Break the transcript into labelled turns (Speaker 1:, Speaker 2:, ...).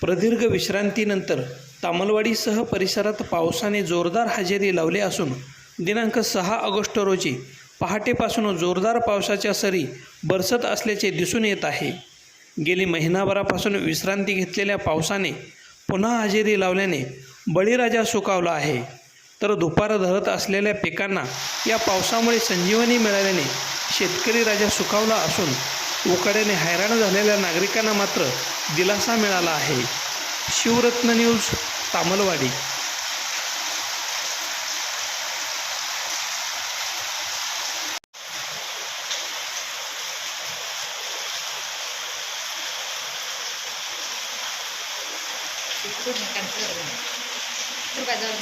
Speaker 1: प्रदीर्घ विश्रांतीनंतर तामलवाडीसह परिसरात पावसाने जोरदार हजेरी लावली असून दिनांक सहा ऑगस्ट रोजी पहाटेपासून जोरदार पावसाच्या सरी बरसत असल्याचे दिसून येत आहे. गेली महिनाभरापासून विश्रांती घेतलेल्या पावसाने पुन्हा हजेरी लावल्याने बळीराजा सुकावला आहे. तर दुपार धरत असलेल्या पिकांना या पावसामुळे संजीवनी मिळाल्याने शेतकरी राजा सुखावला असून उकाड्याने हैराण झालेल्या नागरिकांना मात्र दिलासा मिळाला आहे. शिवरत्न न्यूज तामलवाडी.
Speaker 2: तिकडून